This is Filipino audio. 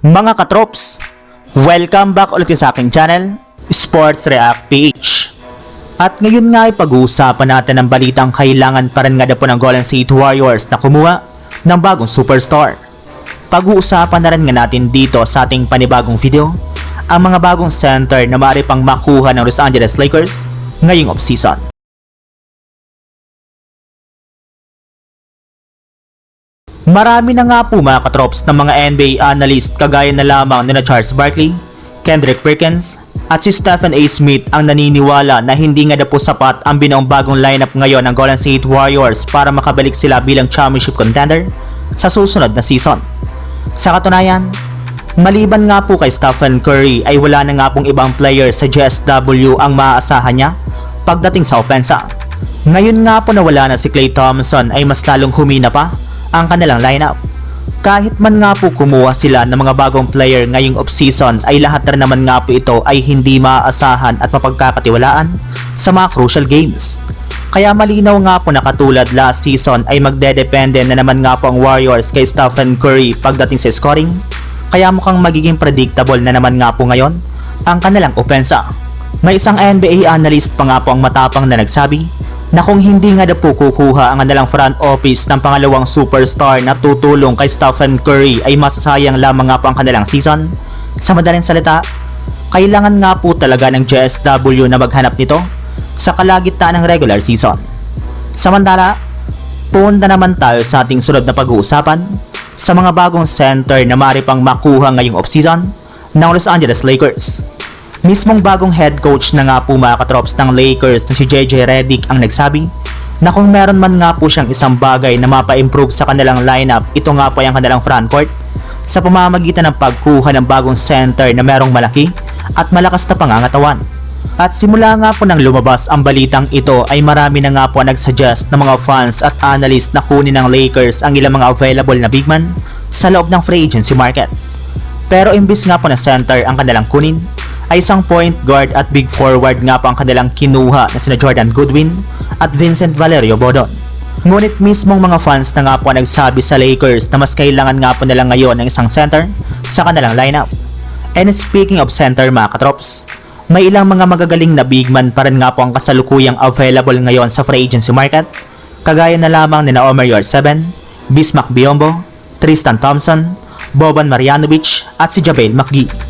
Mga katrops, welcome back ulit sa aking channel, Sports React PH. At ngayon nga ay pag-uusapan natin ang balitang kailangan pa rin nga na po ng Golden State Warriors na kumuha ng bagong superstar. Pag-uusapan na rin nga natin dito sa ating panibagong video ang mga bagong center na maaari pang makuha ng Los Angeles Lakers ngayong offseason. Marami na nga po mga katrops ng mga NBA analyst kagaya na lamang ni Charles Barkley, Kendrick Perkins, at si Stephen A. Smith ang naniniwala na hindi nga na po sapat ang binaong bagong lineup ngayon ng Golden State Warriors para makabalik sila bilang championship contender sa susunod na season. Sa katunayan, maliban nga po kay Stephen Curry ay wala na nga pong ibang player sa GSW ang maaasahan niya pagdating sa opensa. Ngayon nga po na wala na si Klay Thompson ay mas lalong humina pa ang kanilang lineup. Kahit man nga po kumuha sila ng mga bagong player ngayong off-season ay lahat rin naman nga po ito ay hindi maaasahan at mapagkakatiwalaan sa mga crucial games. Kaya malinaw nga po na katulad last season ay magdedepende na naman nga po ang Warriors kay Stephen Curry pagdating sa scoring. Kaya mukhang magiging predictable na naman nga po ngayon ang kanilang opensa. May isang NBA analyst pa nga po ang matapang na nagsabi na kung hindi nga na po kukuha ang kanilang front office ng pangalawang superstar na tutulong kay Stephen Curry ay masasayang lamang nga po ang kanilang season. Sa madaling salita, kailangan nga po talaga ng JSW na maghanap nito sa kalagitnaan ng regular season. Samantala, punta naman tayo sa ating sunod na pag-uusapan sa mga bagong center na maaari pang makuha ngayong offseason ng Los Angeles Lakers. Mismong bagong head coach na nga po mga katrops ng Lakers na si JJ Redick ang nagsabi na kung meron man nga po siyang isang bagay na mapa-improve sa kanilang lineup, ito nga po ay ang kanilang frontcourt sa pamamagitan ng pagkuha ng bagong center na merong malaki at malakas na pangangatawan. At simula nga po nang lumabas ang balitang ito ay marami na nga po nagsuggest ng mga fans at analyst na kunin ng Lakers ang ilang mga available na big man sa loob ng free agency market. Pero imbis nga po na center ang kanilang kunin, ay isang point guard at big forward nga po ang kanilang kinuha na sina Jordan Goodwin at Vincent Valerio Bodon. Ngunit mismong mga fans na nga po nagsabi sa Lakers na mas kailangan nga po nila ngayon ng isang center sa kanilang lineup. And speaking of center mga katrops, may ilang mga magagaling na big man pa rin nga po ang kasalukuyang available ngayon sa free agency market, kagaya na lamang ni na Omer Yor7, Bismack Biombo, Tristan Thompson, Boban Marjanovic at si Jabel McGee.